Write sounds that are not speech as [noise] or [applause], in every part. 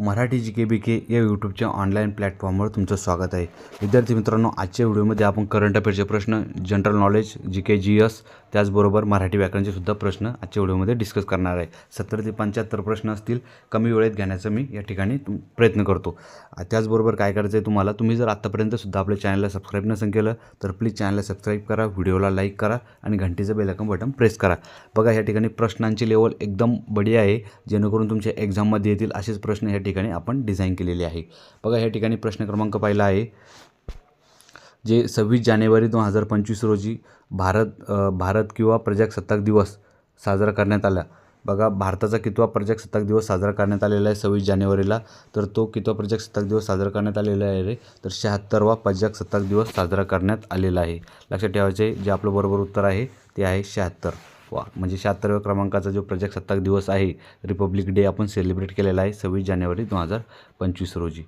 मराठी जी के बी के या यूट्यूबच्या ऑनलाईन प्लॅटफॉर्मवर तुमचं स्वागत आहे. विद्यार्थी मित्रांनो आजच्या व्हिडिओमध्ये आपण करंट अफेअरचे प्रश्न general knowledge G K G S त्याचबरोबर मराठी व्याकरणचे सुद्धा प्रश्न आजच्या व्हिडिओमध्ये डिस्कस करणार आहे. सत्तर ते पंच्याहत्तर प्रश्न असतील कमी वेळेत घेण्याचा मी या ठिकाणी प्रयत्न करतो. त्याचबरोबर काय करायचं आहे तुम्हाला तुम्ही जर आत्तापर्यंत सुद्धा आपल्या चॅनलला सबस्क्राईब नसेल केलं तर प्लीज चॅनलला सबस्क्राईब करा व्हिडिओला लाईक करा आणि घंटीचं बेलकम बटन प्रेस करा. बघा या ठिकाणी प्रश्नांची लेवल एकदम बढिया आहे. जेणेकरून तुमच्या एक्झाममध्ये येतील असेच प्रश्न या ठिकाणी ठिकाणी आपण डिझाईन केलेली आहे. बघा या ठिकाणी प्रश्न क्रमांक पाहिला आहे जे सव्वीस जानेवारी दोन हजार पंचवीस रोजी भारत भारत किंवा प्रजासत्ताक दिवस साजरा करण्यात आला. बघा भारताचा कितवा प्रजासत्ताक दिवस साजरा करण्यात आलेला आहे सव्वीस जानेवारीला तर तो कितवा प्रजासत्ताक दिवस साजरा करण्यात आलेला आहे रे? तर शहात्तरवा प्रजासत्ताक दिवस साजरा करण्यात आलेला आहे. लक्षात ठेवायचे जे आपलं बरोबर उत्तर आहे ते आहे शहात्तर. वा म्हणजे शहात्तरव्या क्रमांकाचा जो प्रजासत्ताक दिवस आहे रिपब्लिक डे आपण सेलिब्रेट केलेला आहे सव्वीस जानेवारी दोन हजार पंचवीस रोजी.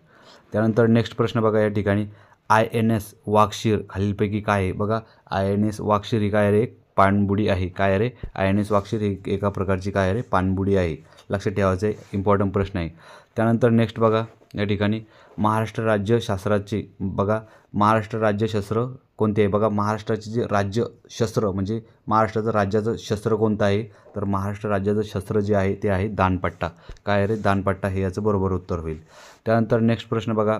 त्यानंतर नेक्स्ट प्रश्न बघा या ठिकाणी. आय एन एस वाक्षीर खालीलपैकी काय आहे? बघा आय एन एस वाक्षीर ही काय रे? एक पाणबुडी आहे. काय रे? आय एन एस वाक्षीर ही एका प्रकारची काय रे? पाणबुडी आहे. लक्षात ठेवायचं आहे इम्पॉर्टंट प्रश्न आहे. त्यानंतर नेक्स्ट बघा या ठिकाणी. महाराष्ट्र राज्य शास्त्राचे बघा महाराष्ट्र राज्य शस्त्र कोणते आहे? बघा महाराष्ट्राचे जे राज्य शस्त्र म्हणजे महाराष्ट्राचं राज्याचं शस्त्र कोणतं आहे? तर महाराष्ट्र राज्याचं शस्त्र जे आहे ते आहे दानपट्टा. काय रे? दानपट्टा हे याचं बरोबर उत्तर होईल. त्यानंतर नेक्स्ट प्रश्न बघा.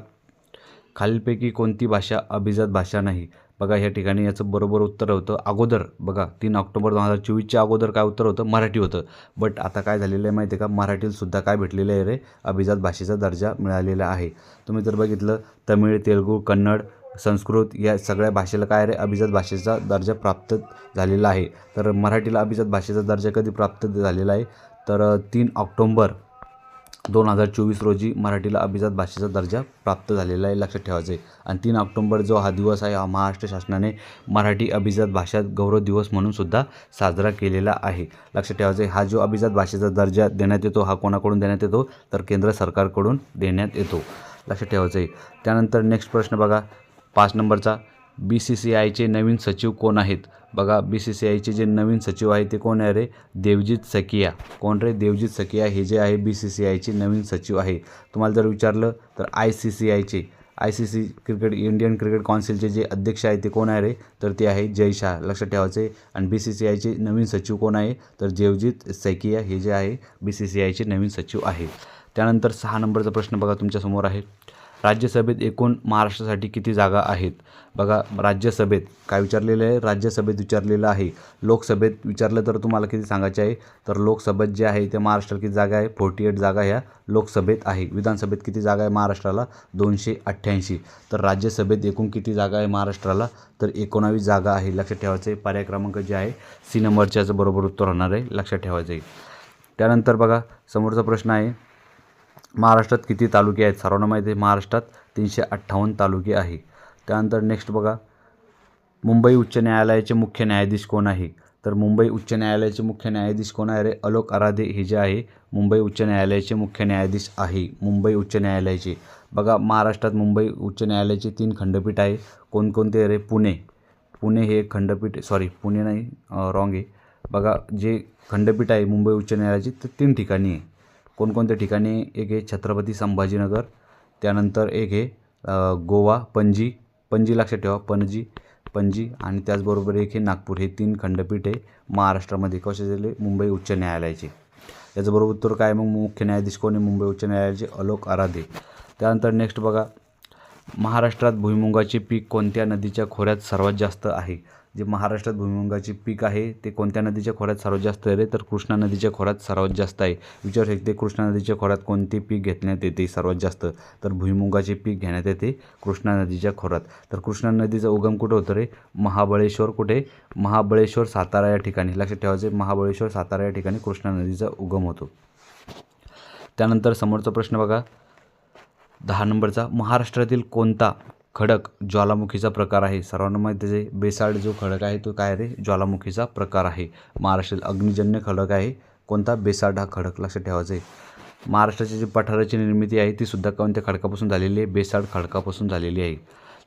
खालीलपैकी कोणती भाषा अभिजात भाषा नाही? बघा या ठिकाणी याचं बरोबर उत्तर होतं अगोदर. बघा तीन ऑक्टोबर दोन हजार चोवीसच्या अगोदर काय उत्तर होतं? मराठी होतं. बट आता काय झालेलं आहे माहिती आहे का? मराठीतसुद्धा काय भेटलेलं आहे रे? अभिजात भाषेचा दर्जा मिळालेला आहे. तुम्ही जर बघितलं तमिळ तेलुगू कन्नड संस्कृत या सगळ्या भाषेला काय रे? अभिजात भाषेचा दर्जा प्राप्त झालेला आहे. तर मराठीला अभिजात भाषेचा दर्जा कधी प्राप्त झालेला आहे? तर तीन ऑक्टोंबर दोन हजार चोवीस रोजी मराठीला अभिजात भाषेचा दर्जा प्राप्त झालेला आहे. लक्षात ठेवायचं आहे आणि तीन ऑक्टोंबर जो हा दिवस आहे हा महाराष्ट्र शासनाने मराठी अभिजात भाषा गौरव दिवस म्हणून सुद्धा साजरा केलेला आहे. लक्षात ठेवायचं आहे हा जो अभिजात भाषेचा दर्जा देण्यात येतो हा कोणाकडून देण्यात येतो? तर केंद्र सरकारकडून देण्यात येतो. लक्षात ठेवायचं आहे त्यानंतर नेक्स्ट प्रश्न बघा. पाच नंबरचा. बी सी सी आयचे नवीन सचिव कोण आहेत? बघा बी सी सी आयचे जे नवीन सचिव आहे ते कोण आहे रे? देवजित सकिया कोण रे? देवजित सकिया हे जे आहे बी सी सी आयचे नवीन सचिव आहे. तुम्हाला जर विचारलं तर आय सी सी आयचे I C C cricket Indian cricket काउन्सिलचे जे अध्यक्ष आहे ते कोण आहे रे? तर ते आहे जय शाह. लक्षात ठेवायचे आणि बी सी सी आयचे नवीन सचिव कोण आहे? तर देवजित सैकिया हे जे आहे बी सी सी आयचे नवीन सचिव आहे. त्यानंतर सहा नंबरचा प्रश्न बघा तुमच्यासमोर आहे. राज्यसभेत एकूण महाराष्ट्रासाठी किती जागा आहेत? बघा राज्यसभेत काय विचारलेलं आहे? राज्यसभेत विचारलेलं आहे. लोकसभेत विचारलं तर तुम्हाला किती सांगायचे आहे? तर लोकसभेत जे आहे ते महाराष्ट्राला किती जागा आहे? फोर्टी एट जागा ह्या लोकसभेत आहे. विधानसभेत किती जागा आहे महाराष्ट्राला? दोनशे अठ्ठ्याऐंशी. तर राज्यसभेत एकूण किती जागा आहे महाराष्ट्राला? तर एकोणावीस जागा आहे. लक्षात ठेवायचं आहे पर्याय क्रमांक जे आहे सी नंबरच्याचं बरोबर उत्तर होणार आहे. लक्षात ठेवायचं आहे. त्यानंतर बघा समोरचा प्रश्न आहे महाराष्ट्रात किती तालुके आहेत सर्वांना माहिती आहे महाराष्ट्रात तीनशे अठ्ठावन्न तालुके आहे. त्यानंतर नेक्स्ट बघा मुंबई उच्च न्यायालयाचे मुख्य न्यायाधीश कोण आहे? तर मुंबई उच्च न्यायालयाचे मुख्य न्यायाधीश कोण आहे रे? अलोक अराधे हे जे आहे मुंबई उच्च न्यायालयाचे मुख्य न्यायाधीश आहे मुंबई उच्च न्यायालयाचे. बघा महाराष्ट्रात मुंबई उच्च न्यायालयाचे तीन खंडपीठ आहे. कोणकोणते रे? पुणे. पुणे हे एक खंडपीठ सॉरी पुणे नाही रॉंग आहे. बघा जे खंडपीठ आहे मुंबई उच्च न्यायालयाचे ते तीन ठिकाणी आहे. कोणकोणत्या ठिकाणी एक आहे छत्रपती संभाजीनगर त्यानंतर एक आहे गोवा पणजी पणजी लक्षात ठेवा पणजी पणजी आणि त्याचबरोबर एक हे नागपूर हे तीन खंडपीठ आहे महाराष्ट्रामध्ये कसे झाले मुंबई उच्च न्यायालयाचे. याचबरोबर उत्तर काय? मग मुख्य न्यायाधीश कोण आहे? मुंबई उच्च न्यायालयाचे अलोक आराधे. त्यानंतर नेक्स्ट बघा महाराष्ट्रात भुईमुगाचे पीक कोणत्या नदीच्या खोऱ्यात सर्वात जास्त आहे? जे महाराष्ट्रात भुईमुगाचे पीक आहे ते कोणत्या नदीच्या खोऱ्यात सर्वात जास्त आहे रे? तर कृष्णा नदीच्या खोऱ्यात सर्वात जास्त आहे. विचारू शकते कृष्णा नदीच्या खोऱ्यात कोणते पीक घेण्यात येते सर्वात जास्त? तर भुईमुगाचे पीक घेण्यात येते कृष्णा नदीच्या खोऱ्यात. तर कृष्णा नदीचा उगम कुठं होतं रे? महाबळेश्वर कुठे? महाबळेश्वर सातारा या ठिकाणी. लक्षात ठेवायचे महाबळेश्वर सातारा या ठिकाणी कृष्णा नदीचा उगम होतो. त्यानंतर समोरचा प्रश्न बघा. दहा नंबरचा. महाराष्ट्रातील कोणता खडक ज्वालामुखीचा प्रकार आहे. सर्वांना माहिती आहे बेसाड जो खडक आहे तो काय रे? ज्वालामुखीचा प्रकार आहे. महाराष्ट्रातील अग्निजन्य खडक आहे. कोणता? बेसाड हा खडक लक्षात ठेवायचा आहे. महाराष्ट्राची जी पठाराची निर्मिती आहे ती सुद्धा कोणत्या खडकापासून झालेली आहे? बेसाड खडकापासून झालेली आहे.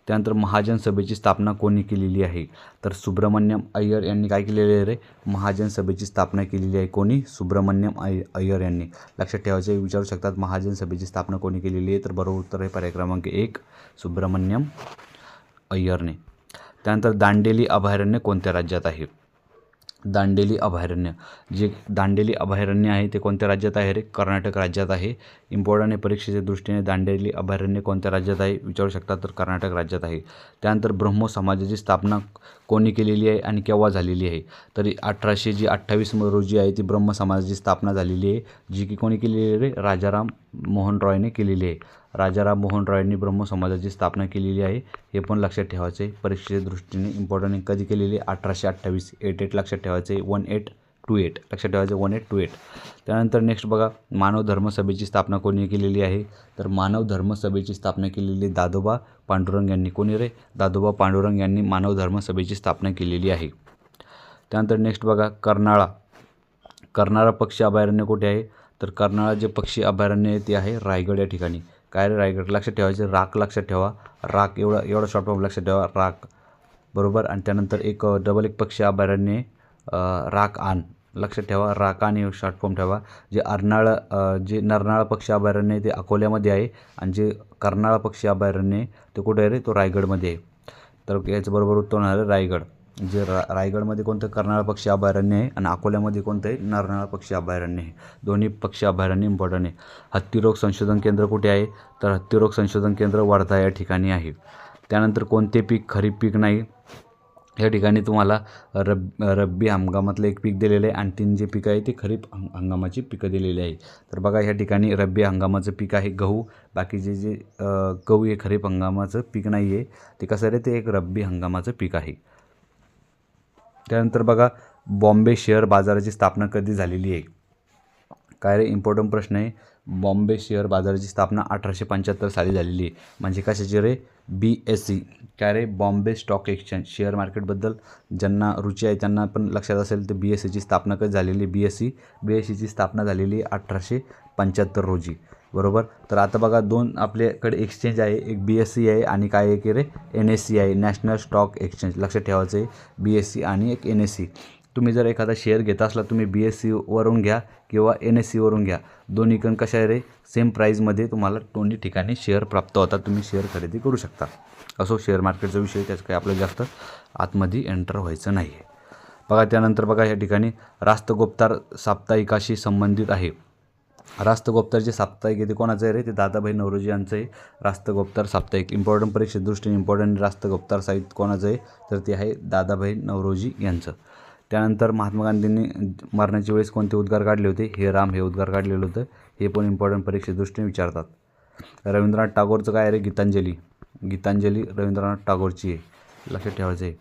त्यानंतर महाजन सभेची स्थापना कोणी केलेली आहे? तर सुब्रमण्यम अय्यर यांनी काय केलेले आहे रे? महाजन सभेची स्थापना केलेली आहे कोणी? सुब्रमण्यम अय अय्यर यांनी. लक्षात ठेवायचे विचारू शकतात महाजन सभेची स्थापना कोणी केलेली आहे? तर बरोबर उत्तर आहे पर्याय क्रमांक एक सुब्रमण्यम अय्यरने. त्यानंतर दांडेली अभयारण्य कोणत्या राज्यात आहे? दांडेली अभयारण्य. जे दांडेली अभयारण्य आहे ते कोणत्या राज्यात आहे रे? कर्नाटक राज्यात आहे. इम्पॉर्टंट आहे परीक्षेच्या दृष्टीने दांडेली अभयारण्य कोणत्या राज्यात आहे? विचारू शकता तर कर्नाटक राज्यात आहे. त्यानंतर ब्रह्मो समाजाची स्थापना कोणी केलेली आहे आणि केव्हा झालेली आहे. तरी अठराशे जी अठ्ठावीस रोजी आहे ती ब्रह्म समाजाची स्थापना झालेली आहे. जी की कोणी केलेली आहे रे? राजाराम मोहन रॉयने केलेली आहे. राजाराम मोहन रॉयने ब्रह्म समाजाची स्थापना केलेली आहे. हे पण लक्षात ठेवायचं आहे परीक्षेच्या दृष्टीने इम्पॉर्टंट आहे. कधी केलेली आहे? अठराशे अठ्ठावीस. एट एट लक्षात ठेवायचं आहे वन एट टू एट लक्षात ठेवायचं वन एट टू एट त्यानंतर नेक्स्ट बघा मानव धर्म सभेची स्थापना कोणी केलेली आहे? तर मानव धर्म सभेची स्थापना केलेली दादोबा पांडुरंग यांनी. कोणी रे? दादोबा पांडुरंग यांनी मानव धर्म सभेची स्थापना केलेली आहे. त्यानंतर नेक्स्ट बघा कर्नाळा. कर्नाळा पक्षी अभयारण्य कुठे आहे? तर कर्नाळा जे पक्षी अभयारण्य आहे ते आहे रायगड या ठिकाणी. काय रे रायगड? लक्षात ठेवायचे राख लक्षात ठेवा. राख एवढा एवढा शॉर्ट फॉर्म लक्षात ठेवा राख. बरोबर? आणि त्यानंतर एक डबल एक पक्षी अभयारण्य राख आन. लक्षात ठेवा राख आणि शॉर्ट फॉर्म ठेवा. जे अर्नाळ जे नरनाळा पक्षी अभयारण्य आहे ते अकोल्यामध्ये आहे आणि जे कर्नाळा पक्षी अभयारण्य आहे ते कुठे आहे रे? तो रायगडमध्ये आहे. तर याच्याबरोबर उत्तर होणार आहे रायगड. जे रा रायगडमध्ये कोणतं कर्नाळा पक्षी अभयारण्य आहे आणि अकोल्यामध्ये कोणतं आहे? नरनाळा पक्षी अभयारण्य आहे. दोन्ही पक्षी अभयारण्य इम्पॉर्टंट आहे. हत्तीरोग संशोधन केंद्र कुठे आहे? तर हत्तीरोग संशोधन केंद्र वर्धा या ठिकाणी आहे. त्यानंतर कोणते पीक खरीप पीक नाही? या ठिकाणी तुम्हाला रब रब्बी हंगामातलं एक पीक दिलेलं आहे. आणि तीन जे पिकं आहे ते खरीप हंग हंगामाची पिकं दिलेली आहे तर बघा ह्या ठिकाणी रब्बी हंगामाचं पीक आहे गहू. बाकीचे जे गहू हे खरीप हंगामाचं पीक नाही आहे. ते कसं रे ते एक रब्बी हंगामाचं पीक आहे. त्यानंतर बघा बॉम्बे शेअर बाजाराची स्थापना कधी झालेली आहे? काय रे इम्पॉर्टंट प्रश्न आहे. बॉम्बे शेअर बाजाराची स्थापना अठराशे पंच्याहत्तर साली झालेली आहे. म्हणजे कशाची रे? बी एस सी काय रे? Bombay stock exchange. शेअर मार्केटबद्दल ज्यांना रुची आहे त्यांना पण लक्षात असेल तर बी एस सीची स्थापना कधी झालेली? B S C B S सीची स्थापना झालेली आहे अठराशे पंच्याहत्तर रोजी. बरोबर? तर आता बघा दोन आपल्याकडे एक्सचेंज आहे. एक बी एस सी आहे आणि काय आहे की रे? एन एस सी आहे. नॅशनल स्टॉक एक्सचेंज लक्षात ठेवायचं आहे. बी एस सी आणि एक एन एस सी तुम्ही जर एखादा शेअर घेत असला तुम्ही बी एस सीवरून घ्या किंवा एन एस सीवरून घ्या. दोन्ही कण कशा आहे रे? सेम प्राईजमध्ये तुम्हाला दोन्ही ठिकाणी शेअर प्राप्त होतात. तुम्ही शेअर खरेदी करू शकता. असो शेअर मार्केटचा विषय त्याचं काही आपलं जास्त आतमध्ये एंटर व्हायचं नाही आहे बघा त्यानंतर बघा या ठिकाणी रास्तगोपतार साप्ताहिकाशी संबंधित आहे. रास्तगोपतार जे साप्ताहिक आहे ते कोणाचं आहे रे? ते दादाभाई नवरोजी यांचं आहे. रास्तगोपतार साप्ताहिक. इम्पॉर्टंट परीक्षे दृष्टीने इम्पॉर्टंट रास्तगोपतार साहित्य कोणाचं आहे? तर ते आहे दादाभाई नवरोजी यांचं. त्यानंतर महात्मा गांधींनी मरण्याच्या वेळेस कोणते उद्गार काढले होते? हे राम हे उद्गार काढलेलं होतं. हे पण इम्पॉर्टंट परीक्षेदृष्टीने विचारतात. रवींद्रनाथ टागोरचं काय आहे रे? गीतांजली. गीतांजली रवींद्रनाथ टागोरची आहे. लक्षात ठेवायचं आहे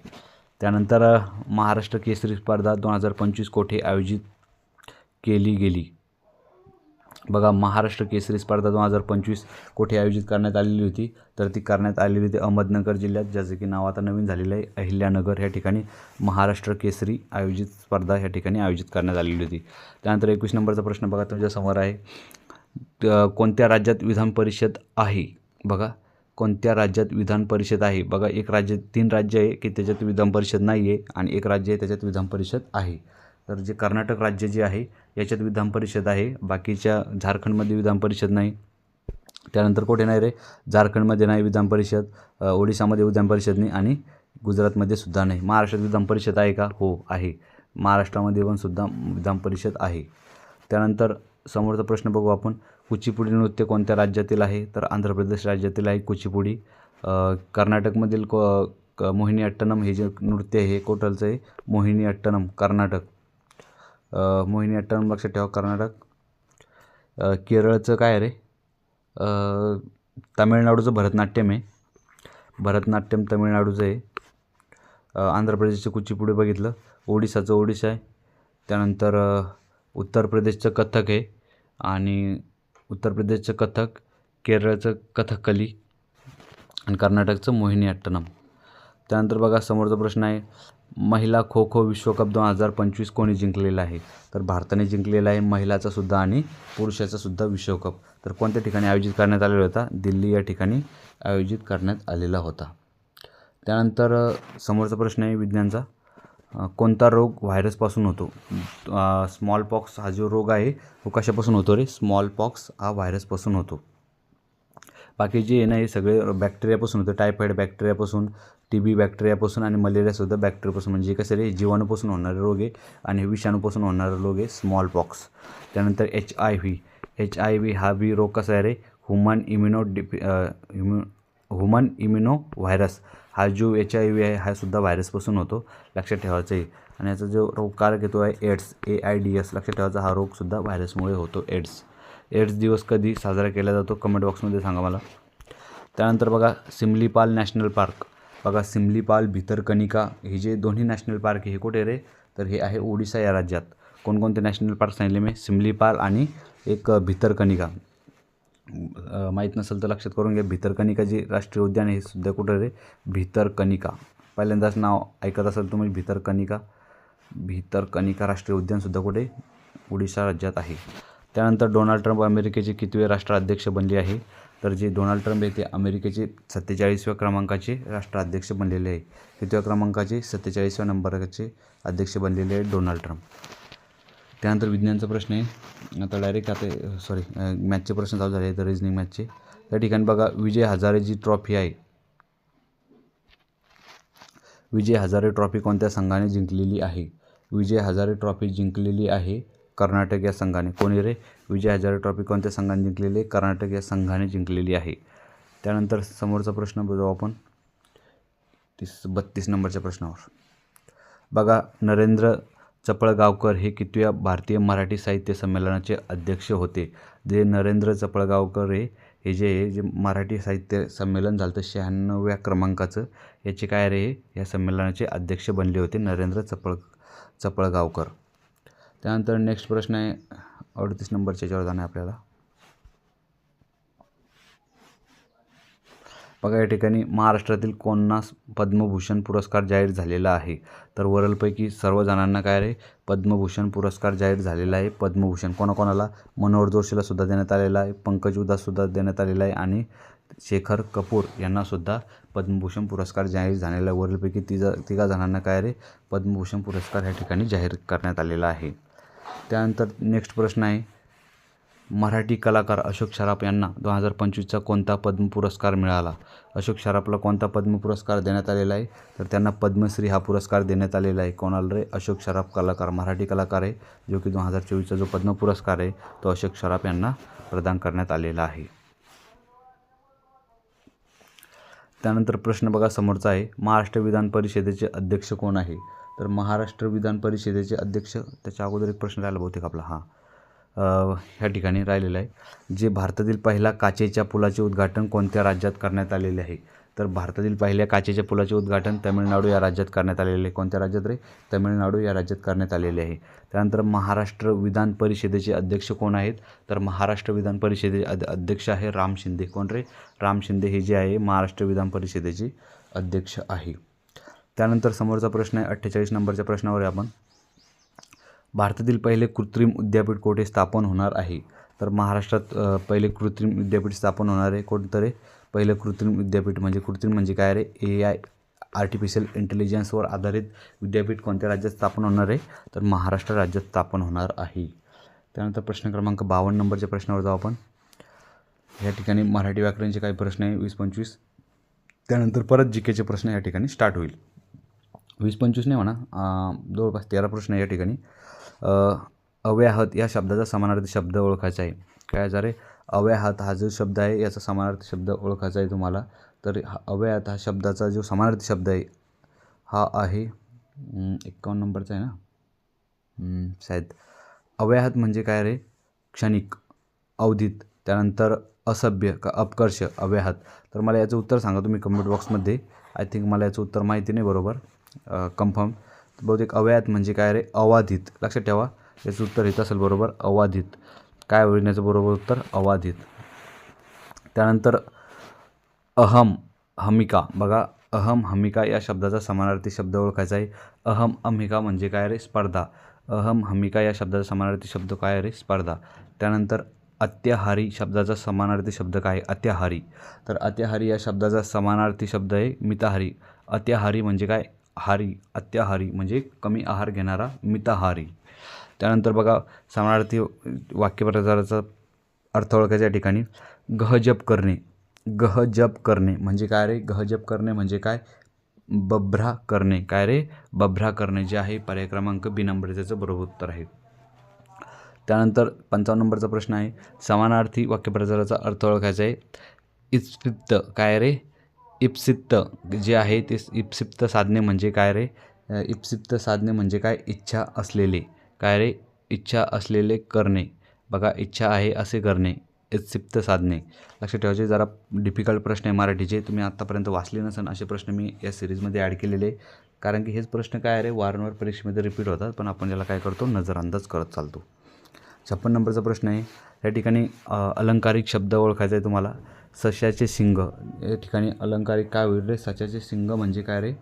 त्यानंतर महाराष्ट्र केसरी स्पर्धा दोन हजार पंचवीस कोठे आयोजित केली गेली? बघा महाराष्ट्र केसरी स्पर्धा दोन हजार पंचवीस कोठे आयोजित करण्यात आलेली होती? तर ती करण्यात आलेली होती अहमदनगर जिल्ह्यात ज्याचं की नाव आता नवीन झालेलं आहे अहिल्यानगर ह्या ठिकाणी महाराष्ट्र केसरी आयोजित स्पर्धा ह्या ठिकाणी आयोजित करण्यात आलेली होती. त्यानंतर एकवीस नंबरचा प्रश्न बघा तुमच्यासमोर आहे. कोणत्या राज्यात विधान परिषद आहे? बघा कोणत्या राज्यात विधान परिषद आहे? बघा एक राज्य तीन राज्य आहे की त्याच्यात विधान परिषद नाही आहे आणि एक राज्य आहे त्याच्यात विधान परिषद आहे. तर जे कर्नाटक राज्य जे आहे याच्यात विधान परिषद आहे. बाकीच्या झारखंडमध्ये विधान परिषद नाही. त्यानंतर कुठे नाही रे? झारखंडमध्ये नाही विधान परिषद ओडिशामध्ये विधान परिषद नाही आणि गुजरातमध्ये सुद्धा नाही. महाराष्ट्रात विधान परिषद आहे का? हो आहे. महाराष्ट्रामध्ये पण सुद्धा विधान परिषद आहे. त्यानंतर समोरचा प्रश्न बघू आपण. कुचिपुडी नृत्य कोणत्या राज्यातील आहे? तर आंध्र प्रदेश राज्यातील आहे कुचिपुडी. कर्नाटकमधील को क- मोहिनी अट्टनम हे जे नृत्य आहे हे कोटलचं आहे. मोहिनी अट्टनम कर्नाटक. मोहिनी अट्टनम लक्षात ठेवा कर्नाटक. केरळचं काय रे? तामिळनाडूचं भरतनाट्यम आहे. भरतनाट्यम तामिळनाडूचं आहे. आंध्र प्रदेशचं कुचिपुडी बघितलं. ओडिसाचं ओडिशा आहे. त्यानंतर उत्तर प्रदेशचं कथक आहे. आणि उत्तर प्रदेशचं कथक केरळचं कथकली आणि कर्नाटकचं मोहिनी अट्टनम त्यानंतर बघा समोरचा प्रश्न आहे. महिला खो खो विश्वकप दोन हजार पंचवीस कोणी जिंकलेला आहे? तर भारताने जिंकलेला आहे महिलाचासुद्धा आणि पुरुषाचासुद्धा विश्वकप. तर कोणत्या ठिकाणी आयोजित करण्यात आलेला होता? दिल्ली या ठिकाणी आयोजित करण्यात आलेला होता. त्यानंतर समोरचा प्रश्न आहे विज्ञानचा. कोणता रोग व्हायरसपासून होतो? स्मॉल पॉक्स हा जो रोग आहे तो कशापासून होतो रे? स्मॉल पॉक्स हा व्हायरसपासून होतो. बाकी जे आहे ना हे सगळे बॅक्टेरियापासून होतं. टायफॉईड बॅक्टेरियापासून टी बी बॅक्टेरियापासून आणि मलेरियासुद्धा बॅक्टेरियापासून म्हणजे कसं रे जीवाणूपासून होणारे रोग आहे आणि विषाणूपासून होणारा रोग आहे स्मॉल पॉक्स त्यानंतर H I V H I V हा बी रोग कसा आहे रे ह्युमन इम्युनो डिपि इम्यु ह्युमन इम्युनो व्हायरस हा जो एच आय व्ही आहे हा सुद्धा व्हायरसपासून होतो लक्षात ठेवायचं आहे आणि याचा जो रोगकारक येतो आहे AIDS A I D S लक्षात ठेवायचा हा रोगसुद्धा व्हायरसमुळे होतो एड्स एड्स दिवस कधी साजरा केला जातो? कमेंट बॉक्समध्ये सांगा मला. त्यानंतर बघा सिमलीपाल नॅशनल पार्क. बघा सिमलीपाल भितरकनिका हे जे दोन्ही नॅशनल पार्क आहे हे कुठे रे? तर हे आहे ओडिसा या राज्यात. कोणकोणते नॅशनल पार्क सांगितले मी? सिमलीपाल आणि एक भितरकनिका. माहीत नसेल तर लक्षात करून घ्या भितरकनिका जे राष्ट्रीय उद्यान आहे हे सुद्धा कुठं रे? भितरकनिका. पहिल्यांदाच नाव ऐकत असाल तुम्ही भितरकनिका. भितरकनिका राष्ट्रीय उद्यानसुद्धा कुठे? ओडिशा राज्यात आहे. त्यानंतर डोनाल्ड ट्रम्प अमेरिकेचे कितवे राष्ट्राध्यक्ष बनले आहे? तर जे डोनाल्ड ट्रम्प आहे ते अमेरिकेचे सत्तेचाळीसव्या क्रमांकाचे राष्ट्राध्यक्ष बनलेले आहे. कितव्या क्रमांकाचे? सत्तेचाळीसव्या नंबरचे अध्यक्ष बनलेले आहे डोनाल्ड ट्रम्प. त्यानंतर विज्ञानचा प्रश्न आहे. आता डायरेक्ट आता सॉरी मॅथचे प्रश्न चालू झाले आहेत रिजनिंग मॅथचे त्या ठिकाणी बघा विजय हजारे जी ट्रॉफी आहे. विजय हजारे ट्रॉफी कोणत्या संघाने जिंकलेली आहे? विजय हजारे ट्रॉफी जिंकलेली आहे कर्नाटक या संघाने. कोणी रे? विजय हजारे ट्रॉफी कोणत्या संघाने जिंकलेली? आहे कर्नाटक या संघाने जिंकलेली आहे. त्यानंतर समोरचा प्रश्न बघू आपण. तीस बत्तीस नंबरच्या प्रश्नावर. बघा नरेंद्र चपळगावकर हे कितव्या भारतीय मराठी साहित्य संमेलनाचे अध्यक्ष होते? जे नरेंद्र चपळगावकर हे हे जे आहे जे मराठी साहित्य संमेलन झालं होतं शहाण्णव्या क्रमांकाचं याचे काय रे? हे या संमेलनाचे अध्यक्ष बनले होते नरेंद्र चपळ चपळगावकर. त्यानंतर नेक्स्ट प्रश्न आहे. अडतीस नंबरच्या याच्यावर जाणं आहे आपल्याला. बघा या ठिकाणी महाराष्ट्रातील कोणास पद्मभूषण पुरस्कार जाहीर झालेला आहे? तर वरलपैकी सर्व जणांना काय रे? पद्मभूषण पुरस्कार जाहीर झालेला आहे. पद्मभूषण कोणाकोणाला? मनोहर जोशीला सुद्धा देण्यात आलेला आहे. पंकज उदाससुद्धा देण्यात आलेला आहे. आणि शेखर कपूर यांनासुद्धा पद्मभूषण पुरस्कार जाहीर झालेला आहे. वरीलपैकी तिघा तिघा जणांना काय रे? पद्मभूषण पुरस्कार ह्या ठिकाणी जाहीर करण्यात आलेला आहे. त्यानंतर नेक्स्ट प्रश्न आहे. मराठी कलाकार अशोक शराफ यांना दोन हजार पंचवीसचा कोणता पद्म पुरस्कार मिळाला? अशोक शराफला कोणता पद्म पुरस्कार देण्यात आलेला आहे? तर त्यांना पद्मश्री हा पुरस्कार देण्यात आलेला आहे. कोणाला रे? अशोक शराफ कलाकार मराठी कलाकार आहे जो की दोन हजार चोवीसचा जो पद्म पुरस्कार आहे तो अशोक शराफ यांना प्रदान करण्यात आलेला आहे. त्यानंतर प्रश्न बघा समोरचा आहे. महाराष्ट्र विधान परिषदेचे अध्यक्ष कोण आहे? तर महाराष्ट्र विधान परिषदेचे अध्यक्ष त्याच्या अगोदर एक प्रश्न राहिला बहुतेक आपला. हां. ह्या ठिकाणी राहिलेला आहे. जे भारतातील पहिला काचेच्या पुलाचे उद्घाटन कोणत्या राज्यात करण्यात आलेले आहे? तर भारतातील पहिल्या काचेच्या पुलाचे उद्घाटन तमिळनाडू या राज्यात करण्यात आलेले आहे. कोणत्या राज्यात रे? तमिळनाडू या राज्यात करण्यात आलेले आहे. त्यानंतर महाराष्ट्र विधान परिषदेचे अध्यक्ष कोण आहेत? तर महाराष्ट्र विधान परिषदेचे अध अध्यक्ष आहे राम शिंदे. कोण रे? राम शिंदे हे जे आहे महाराष्ट्र विधान परिषदेचे अध्यक्ष आहे. त्यानंतर समोरचा प्रश्न आहे अठ्ठेचाळीस नंबरच्या प्रश्नावर आहे आपण. भारतातील पहिले कृत्रिम विद्यापीठ कोठे स्थापन होणार आहे? तर महाराष्ट्रात पहिले कृत्रिम विद्यापीठ स्थापन होणार आहे कोणतं रे पहिलं कृत्रिम विद्यापीठ म्हणजे कृत्रिम म्हणजे काय रे? ए आय आर्टिफिशियल इंटेलिजन्सवर आधारित विद्यापीठ कोणत्या राज्यात स्थापन होणार आहे? तर महाराष्ट्र राज्यात स्थापन होणार आहे. त्यानंतर प्रश्न क्रमांक बावन्न नंबरच्या प्रश्नावर जाऊ आपण. या ठिकाणी मराठी व्याकरणचे काही प्रश्न आहे वीस पंचवीस. त्यानंतर परत जी केचे प्रश्न या ठिकाणी स्टार्ट होईल. वीस पंचवीस नाही म्हणा जवळपास तेरा प्रश्न या ठिकाणी. अव्याहत या शब्दाचा समानार्थी शब्द ओळखायचा आहे. काय रे अव्याहत हा जो शब्द आहे याचा समानार्थी शब्द ओळखायचा आहे तुम्हाला. तर हा अव्याहत हा शब्दाचा जो समानार्थी शब्द आहे हा आहे एकावन्न नंबरचा आहे ना? शायद. अव्याहत म्हणजे काय रे? क्षणिक अवधित त्यानंतर असभ्य का अपकर्ष अव्याहत. तर मला याचं उत्तर सांगा तुम्ही कमेंट बॉक्समध्ये आय थिंक मला याचं उत्तर माहिती नाही बरोबर. कन्फर्म बहुतेक अवयात म्हणजे काय रे? अवाधित. लक्षात ठेवा. याचं उत्तर येत असेल बरोबर अवाधित. काय होईल याचं बरोबर उत्तर? अवाधित. त्यानंतर अहम हमिका. बघा अहम हमिका या शब्दाचा समानार्थी शब्द ओळखायचा आहे. अहम अमिका म्हणजे काय रे? स्पर्धा. अहम हमिका या शब्दाचा समानार्थी शब्द काय रे? स्पर्धा. त्यानंतर अत्याहारी शब्दाचा समानार्थी शब्द काय? आहे अत्याहारी. तर अत्याहारी या शब्दाचा समानार्थी शब्द आहे मिताहारी. अत्याहारी म्हणजे काय? हारी अत्याहारी म्हणजे कमी आहार घेणारा मिताहारी. त्यानंतर बघा समानार्थी वाक्यप्रचाराचा अर्थ ओळखायच्या ठिकाणी. गहजप करणे. गहजप करणे म्हणजे काय रे? गहजप करणे म्हणजे काय? बभ्रा करणे. काय रे? बभ्रा करणे जे आहे पर्याय क्रमांक बी नंबर त्याचं बरोबर उत्तर आहे. त्यानंतर पंचावन्न नंबरचा प्रश्न आहे. समानार्थी वाक्यप्रचाराचा अर्थ ओळखायचा आहे. इप्सिप्त काय रे? इप्सिप्त जे आहे ते इप्सिप्त साधने म्हणजे काय रे? इप्सिप्त साधने म्हणजे काय? इच्छा असलेले. काय रे? इच्छा असलेले करणे. बघा इच्छा आहे असे करणे. इप्सिप्त साधने. लक्षात ठेवायचे जरा डिफिकल्ट प्रश्न आहे मराठीचे तुम्ही आत्तापर्यंत वाचले नसेल असे प्रश्न मी या सिरीजमध्ये ॲड केलेले आहे. कारण की हेच प्रश्न काय रे? वारंवार परीक्षेमध्ये रिपीट होतात पण आपण ज्याला काय करतो? नजरअंदाज करत चालतो. छप्पन नंबरचा प्रश्न आहे. या ठिकाणी अलंकारिक शब्द ओळखायचा आहे तुम्हाला. सश्याचे शिंग या ठिकाणी अलंकारिक काय होईल रे? सश्याचे शिंग म्हणजे काय रे?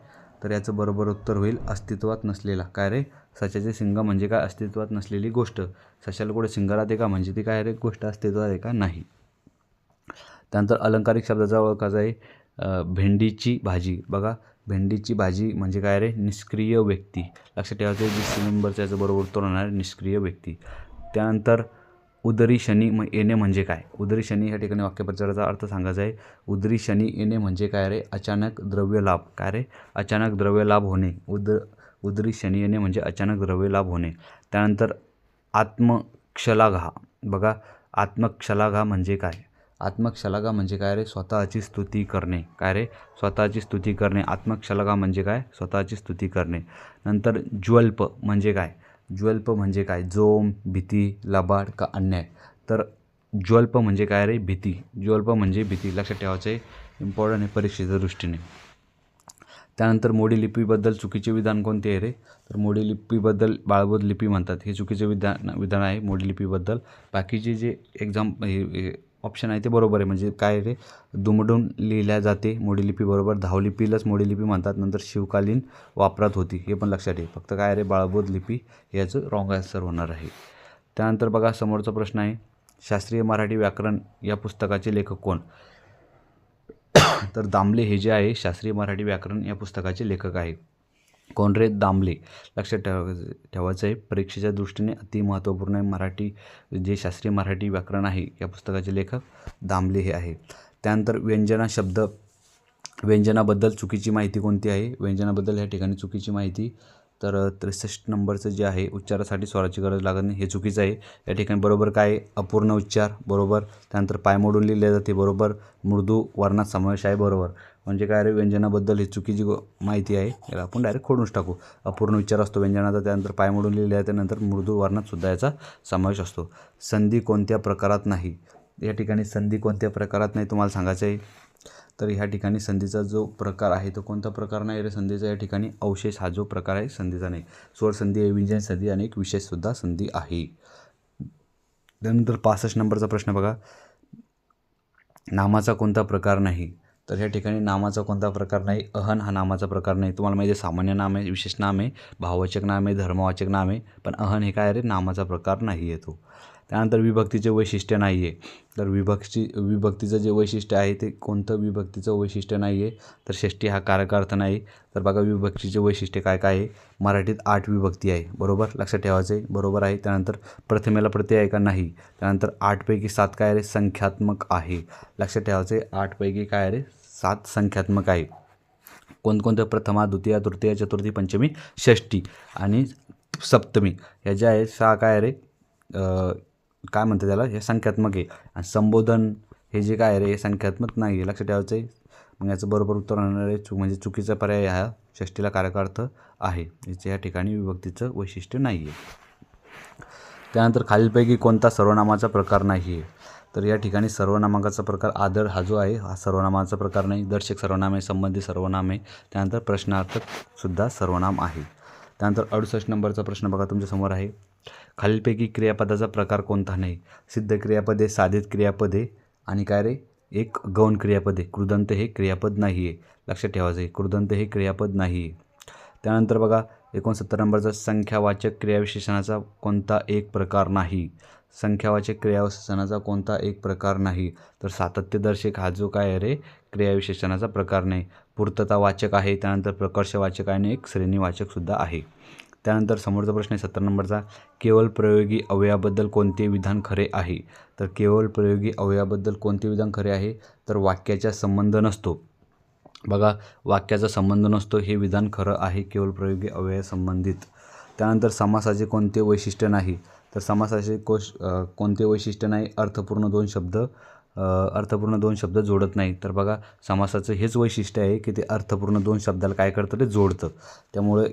तर याचं बरोबर उत्तर होईल अस्तित्वात नसलेला. काय रे? सशाचे शिंग म्हणजे काय? अस्तित्वात नसलेली गोष्ट. सशाला कुठे शिंग राहते का? म्हणजे ती काय रे? गोष्ट अस्तित्वात आहे का? नाही. त्यानंतर अलंकारिक शब्दाचा ओळखाचा आहे भेंडीची भाजी. बघा भेंडीची भाजी म्हणजे काय रे? निष्क्रिय व्यक्ती. लक्षात ठेवायचं आहे सी नंबरचं याचं बरोबर उत्तर होणार निष्क्रिय व्यक्ती. त्यानंतर उदरी शनी म येणे म्हणजे काय? उदरी शनी या ठिकाणी वाक्यप्रचाराचा अर्थ सांगायचा आहे. उदरी शनी येणे म्हणजे काय रे? अचानक द्रव्य लाभ. काय रे? अचानक द्रव्य लाभ होणे. उद उदरी शनी येणे म्हणजे अचानक द्रव्य लाभ होणे. त्यानंतर आत्मक्षलाघा. बघा आत्मक्षलाघा म्हणजे काय? आत्मक्षलाघा म्हणजे काय रे? स्वतःची स्तुती करणे. काय रे? स्वतःची स्तुती करणे. आत्मक्षलाघा म्हणजे काय? स्वतःची स्तुती करणे. नंतर ज्वल्प म्हणजे काय? ज्वल्प म्हणजे काय? जोम भीती लबाड का अन्याय? तर ज्वल्प म्हणजे काय रे? भीती. ज्वल्प म्हणजे भीती. लक्षात ठेवायचं आहे. इम्पॉर्टंट आहे परीक्षेच्या दृष्टीने. त्यानंतर मोडी लिपीबद्दल चुकीचे विधान कोणते आहे रे? तर मोडी लिपीबद्दल बाळबोध लिपी म्हणतात. हे चुकीचे विधान विधान आहे मोडी लिपीबद्दल. बाकीचे जे एक्झाम हे ऑप्शन आहे ते बरोबर आहे. म्हणजे काय रे दुमडून लिहिल्या जाते मोडी बरोबर. धावलिपीलाच मोडी लिपी म्हणतात. नंतर शिवकालीन वापरात होती. हे पण लक्षात ठेव. फक्त काय रे? बाळबोध लिपी. याचं रॉंग आन्सर होणार आहे. त्यानंतर बघा समोरचा प्रश्न आहे. शास्त्रीय मराठी व्याकरण या पुस्तकाचे लेखक कोण? [coughs] तर दामले हे जे आहे शास्त्रीय मराठी व्याकरण या पुस्तकाचे लेखक आहे. कोण दामले. लक्षात ठेवा ठेवायचं आहे परीक्षेच्या दृष्टीने अति महत्त्वपूर्ण आहे. मराठी जे शास्त्रीय मराठी व्याकरण आहे या पुस्तकाचे लेखक दामले हे आहे त्यानंतर व्यंजना शब्द व्यंजनाबद्दल चुकीची माहिती कोणती आहे? व्यंजनाबद्दल ह्या ठिकाणी चुकीची माहिती. तर त्रेसष्ट नंबरचं जे आहे उच्चारासाठी स्वराची गरज लागत नाही हे चुकीचं आहे. या ठिकाणी बरोबर काय अपूर्ण उच्चार बरोबर. त्यानंतर पाय मोडून लिहिले जाते बरोबर. मृदू वर्णात समावेश आहे बरोबर. म्हणजे काय रे व्यंजनाबद्दल ही चुकीची माहिती आहे. याला आपण डायरेक्ट खोडूनच टाकू. अपूर्ण विचार असतो व्यंजनाचा त्यानंतर पाय मोडून लिहिले आहे त्यानंतर मृदू वर्णातसुद्धा याचा समावेश असतो. संधी कोणत्या प्रकारात नाही? या ठिकाणी संधी कोणत्या प्रकारात नाही तुम्हाला सांगायचं आहे. तर ह्या ठिकाणी संधीचा जो प्रकार आहे तो कोणता प्रकार नाही रे संधीचा? या ठिकाणी अवशेष हा जो प्रकार आहे संधीचा नाही. स्वर संधी विंजन संधी आणि एक विशेषसुद्धा संधी आहे. त्यानंतर पासष्ट नंबरचा प्रश्न बघा. नामाचा कोणता प्रकार नाही? तर ह्या ठिकाणी नामाचा कोणता प्रकार नाही अहन हा नामाचा प्रकार नाही. तुम्हाला माहिती आहे सामान्य नाम आहे विशेष नाम आहे भाववाचक नाम आहे धर्मवाचक नाम आहे पण अहन हे काय रे नामाचा प्रकार नाही येतो त्यानंतर विभक्तीचे वैशिष्ट्य नाही आहे तर विभक्ती विभक्तीचं जे वैशिष्ट्य आहे ते कोणतं विभक्तीचं वैशिष्ट्य नाही आहे तर षष्टी हा कारकार्थ नाही. तर बघा विभक्तीचे वैशिष्ट्य काय काय आहे? मराठीत आठ विभक्ती आहे. बरोबर? लक्षात ठेवायचं. आहे बरोबर आहे. त्यानंतर प्रथमेला प्रत्यय आहे का नाही? त्यानंतर आठपैकी सात काय रे? संख्यात्मक आहे. लक्षात ठेवायचं. आहे आठपैकी काय रे? सात संख्यात्मक आहे. कोणकोणत्या प्रथमा द्वितीय तृतीय चतुर्थी पंचमी षष्टी आणि सप्तमी? ह्या ज्या आहेत सहा काय रे? काय म्हणते त्याला? हे संख्यात्मक आहे. आणि संबोधन हे जे काय आहे रे हे संख्यात्मक नाही आहे. लक्षात ठेवायचं आहे. मग याचं बरोबर उत्तर आहे. चु म्हणजे चुकीचा पर्याय हा षष्टीला कारकार्थ आहे. याचं या ठिकाणी विभक्तीचं वैशिष्ट्य नाही आहे. त्यानंतर खालीलपैकी कोणता सर्वनामाचा प्रकार नाही आहे? तर या ठिकाणी सर्वनामाकाचा प्रकार आदर हा जो आहे हा सर्वनामाचा प्रकार नाही. दर्शक सर्वनाम आहे सर्वनामे सर्वनाम आहे. त्यानंतर प्रश्नार्थक सुद्धा सर्वनाम आहे. त्यानंतर अडुसष्ट नंबरचा प्रश्न बघा तुमच्यासमोर आहे. खालीलपैकी क्रियापदाचा प्रकार कोणता नाही? सिद्ध क्रियापदे साधित क्रियापदे आणि काय रे? एक गौण क्रियापदे. कृदंत हे क्रियापद नाही आहे लक्षात ठेवायचं आहे कृदंत हे क्रियापद नाही आहे त्यानंतर बघा एकोणसत्तर नंबरचा संख्यावाचक क्रियाविशेषणाचा कोणता एक प्रकार नाही? संख्यावाचक क्रियाविशेषणाचा कोणता एक प्रकार नाही? तर सातत्यदर्शक हा जो काय आहे रे क्रियाविशेषणाचा प्रकार नाही. पूर्ततावाचक आहे त्यानंतर प्रकर्षवाचक आणि एक श्रेणीवाचकसुद्धा आहे. त्यानंतर समोरचा प्रश्न आहे सत्तर नंबरचा. केवळ प्रयोगी अवयवाबद्दल कोणते विधान खरे आहे? तर केवळ प्रयोगी अवयवाबद्दल कोणते विधान खरे आहे? तर वाक्याचा संबंध नसतो. बघा वाक्याचा संबंध नसतो हे विधान खरं आहे केवळ प्रयोगी अवयसंबंधित त्यानंतर समासाचे कोणते वैशिष्ट्य नाही? तर समासाचे कोश कोणते वैशिष्ट्य नाही? अर्थपूर्ण दोन शब्द अर्थपूर्ण दोन शब्द जोडत नाही. तर बघा समासाचं हेच वैशिष्ट्य आहे की ते अर्थपूर्ण दोन शब्दाला काय करतं? ते जोडतं. त्यामुळे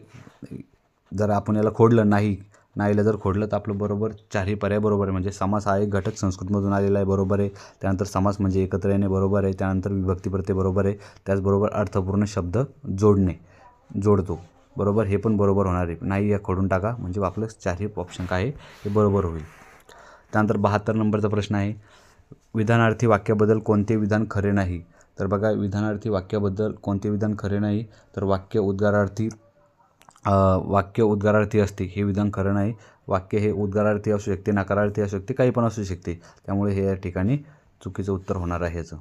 जर आपण याला खोडलं नाही नाहीला जर खोडलं तर आपलं बरोबर चारही पर्याय बरोबर आहे. म्हणजे समास हा एक घटक संस्कृतमधून आलेला आहे बरोबर आहे. त्यानंतर समास म्हणजे एकत्र येणे बरोबर आहे. त्यानंतर विभक्तीप्रत्यय बरोबर आहे. त्याचबरोबर अर्थपूर्ण शब्द जोडणे जोडतो. बरोबर? हे पण बरोबर होणार आहे. नाही या खोडून टाका. म्हणजे आपलं चारही ऑप्शन काय आहे? हे बरोबर होईल. त्यानंतर बहात्तर नंबरचा प्रश्न आहे. विधानार्थी वाक्याबद्दल कोणते विधान खरे नाही? तर बघा विधानार्थी वाक्याबद्दल कोणते विधान खरे नाही? तर वाक्य उद्गारार्थी वाक्य उद्गारार्थी असते हे विधान खरं नाही. वाक्य हे उद्गारार्थी असू शकते नकारार्थी असू शकते काही पण असू शकते. त्यामुळे हे या ठिकाणी चुकीचं उत्तर होणार आहे ह्याचं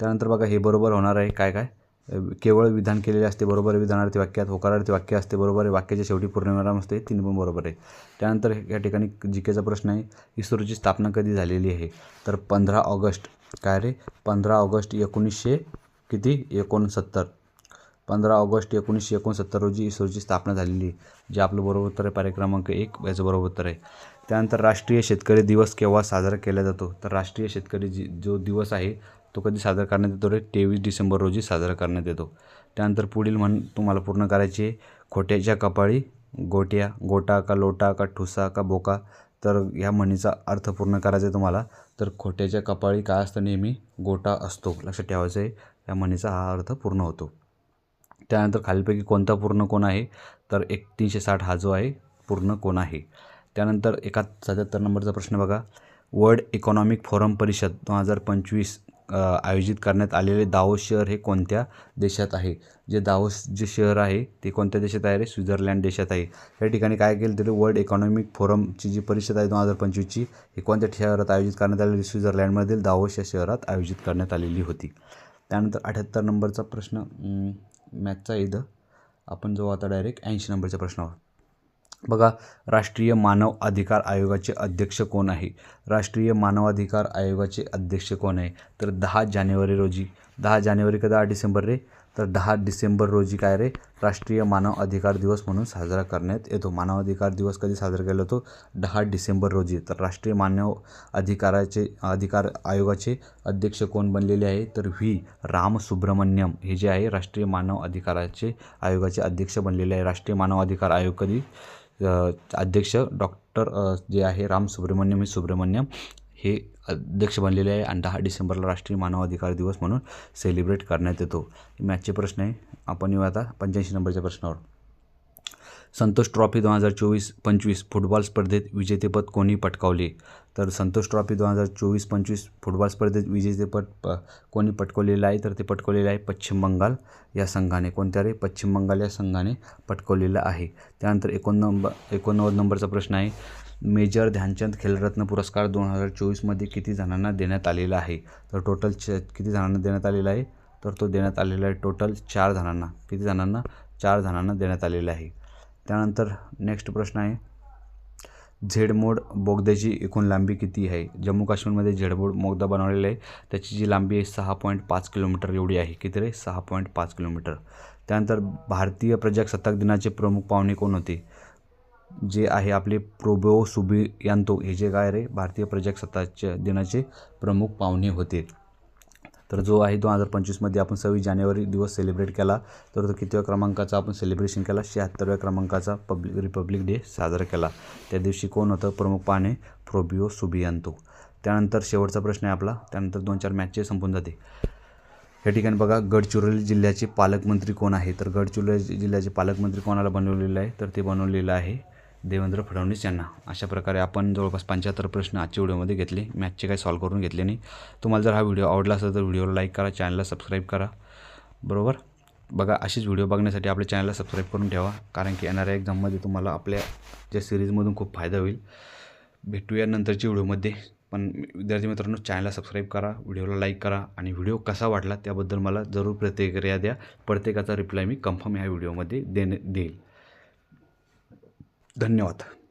त्यानंतर बघा हे बरोबर होणार आहे. काय काय? केवळ विधान केलेले असते बरोबर विधानार्थी वाक्यात होकारार्थी वाक्य असते बरोबर आहे. वाक्याच्या शेवटी पूर्णविराम असते तीन पण बरोबर आहे. त्यानंतर या ठिकाणी जिकेचा प्रश्न आहे. इस्रोची स्थापना कधी झालेली आहे? तर पंधरा ऑगस्ट. काय रे? पंधरा ऑगस्ट एकोणीसशे किती? एकोणसत्तर. पंधरा ऑगस्ट एकोणीसशे एकोणसत्तर रोजी इस्रोची स्थापना झालेली जे आपलं बरोबर उत्तर आहे. पर्याय क्रमांक एक याचं बरोबर उत्तर आहे. त्यानंतर राष्ट्रीय शेतकरी दिवस केव्हा साजरा केला जातो? तर राष्ट्रीय शेतकरी जी जो दिवस आहे तो कधी साजरा करण्यात येतो रे? तेवीस डिसेंबर रोजी साजरा करण्यात येतो. त्यानंतर पुढील म्हण तुम्हाला पूर्ण करायची आहे. खोट्याच्या कपाळी गोट्या गोटा का लोटा का ठुसा का बोका? तर ह्या म्हणीचा अर्थ पूर्ण करायचा आहे तुम्हाला. तर खोट्याच्या कपाळी काय असतं नेहमी? गोटा असतो. लक्षात ठेवायचं आहे. या म्हणीचा हा अर्थ पूर्ण होतो. त्यानंतर खालीलपैकी कोणता पूर्ण कोण आहे? तर एक तीनशे साठ हा जो आहे पूर्ण कोण आहे? त्यानंतर एका सत्याहत्तर नंबरचा प्रश्न बघा. वर्ल्ड इकॉनॉमिक फोरम परिषद दोन हजार पंचवीस आयोजित करण्यात आलेले दावोस शहर हे कोणत्या देशात आहे? जे दावोस जे शहर आहे ते कोणत्या देशात आहे रे? स्वित्झर्लंड देशात आहे. या ठिकाणी काय केलं तरी वर्ल्ड इकॉनॉमिक फोरमची जी परिषद आहे दोन हजार पंचवीसची ही कोणत्या शहरात आयोजित करण्यात आलेली? स्वित्झर्लंडमधील दावोस या शहरात आयोजित करण्यात आलेली होती. त्यानंतर अठ्याहत्तर नंबरचा प्रश्न मॅथचा इथं. आपण जाऊ आता डायरेक्ट ऐंशी नंबरच्या प्रश्नावर. बघा राष्ट्रीय मानव अधिकार आयोगाचे अध्यक्ष कोण आहे? राष्ट्रीय मानवाधिकार आयोगाचे अध्यक्ष कोण आहे? तर दहा जानेवारी रोजी. दहा जानेवारी का दहा डिसेंबर रे. तर दहा डिसेंबर रोजी काय रे? राष्ट्रीय मानव अधिकार दिवस म्हणून साजरा करण्यात येतो. मानव अधिकार दिवस कधी साजरा केला जातो? दहा डिसेंबर रोजी. तर राष्ट्रीय मानव अधिकाराचे अधिकार आयोगाचे अध्यक्ष कोण बनलेले आहे? तर व्ही. राम सुब्रमण्यम हे जे आहे राष्ट्रीय मानव अधिकाराचे आयोगाचे अध्यक्ष बनलेले आहे. राष्ट्रीय मानव अधिकार आयोग कधी अध्यक्ष डॉक्टर जे आहे राम सुब्रमण्यम हे सुब्रमण्यम. हे अध्यक्ष बनलेले आहे आणि दहा डिसेंबरला राष्ट्रीय मानवाधिकार दिवस म्हणून सेलिब्रेट करण्यात येतो. मॅचचे प्रश्न आहे. आपण येऊ आता पंच्याऐंशी नंबरच्या प्रश्नावर. संतोष ट्रॉफी दोन हजार चोवीस पंचवीस फुटबॉल स्पर्धेत विजेतेपद कोणी पटकावले? तर संतोष ट्रॉफी दोन हजार चोवीस पंचवीस फुटबॉल स्पर्धेत विजेतेपद प कोणी पटकवलेलं आहे? तर ते पटकवलेलं आहे पश्चिम बंगाल या संघाने. कोणत्या रे? पश्चिम बंगाल या संघाने पटकवलेलं आहे. त्यानंतर एकोण नंबर एकोणनव्वद नंबरचा प्रश्न आहे. मेजर ध्यानचंद खेलरत्न पुरस्कार दोन हजार चोवीसमध्ये किती जणांना देण्यात आलेला आहे? तर टोटल च किती जणांना देण्यात आलेला आहे? तर तो देण्यात आलेला आहे टोटल चार जणांना. किती जणांना? चार जणांना देण्यात आलेला आहे. त्यानंतर नेक्स्ट प्रश्न आहे. झेडमोड बोगद्याची एकूण लांबी किती आहे? जम्मू काश्मीरमध्ये झेडमोड बोगदा बनवलेला आहे. त्याची जी लांबी आहे सहा पॉईंट पाच किलोमीटर एवढी आहे. किती रे? सहा पॉईंट पाच किलोमीटर. त्यानंतर भारतीय प्रजासत्ताक दिनाचे प्रमुख पाहुणे कोण होते? जे आहे आपले प्रोबो सुबियांतो हे जे काय रे भारतीय प्रजासत्ताकच्या दिनाचे प्रमुख पाहुणे होते. तर जो आहे दोन हजार पंचवीसमध्ये आपण सव्वीस जानेवारी दिवस सेलिब्रेट केला. तर तो कितव्या क्रमांकाचा आपण सेलिब्रेशन केला? शहात्तरव्या क्रमांकाचा पब्लिक रिपब्लिक डे साजरा केला. त्या दिवशी कोण होतं? प्रमुख पाहुणे प्रोबिओ सुबियांतो त्यानंतर शेवटचा प्रश्न आहे आपला. त्यानंतर दोन चार मॅचचे संपून जाते. या ठिकाणी बघा गडचिरोली जिल्ह्याचे पालकमंत्री कोण आहे? तर गडचिरोली जिल्ह्याचे पालकमंत्री कोणाला बनवलेलं आहे? तर ते बनवलेलं आहे देवेंद्र फडणवीस यांना. अशा प्रकारे आपण जवळपास पंच्याहत्तर प्रश्न आजच्या व्हिडिओमध्ये घेतले. मॅथचे काही सॉल्व करून घेतले नाही. तुम्हाला जर हा व्हिडिओ आवडला असेल तर व्हिडिओला लाईक करा चॅनलला सबस्क्राईब करा. बरोबर? बघा अशीच व्हिडिओ बघण्यासाठी आपल्या चॅनलला सबस्क्राईब करून ठेवा. कारण की येणाऱ्या एक्झाममध्ये तुम्हाला आपल्या ज्या सिरीजमधून खूप फायदा होईल. भेटूया नंतरच्या व्हिडिओमध्ये. पण विद्यार्थी मित्रांनो चॅनलला सबस्क्राईब करा व्हिडिओला लाईक करा आणि व्हिडिओ कसा वाटला त्याबद्दल मला जरूर प्रतिक्रिया द्या. प्रत्येकाचा रिप्लाय मी कन्फर्म ह्या व्हिडिओमध्ये देणे देईल. धन्यवाद.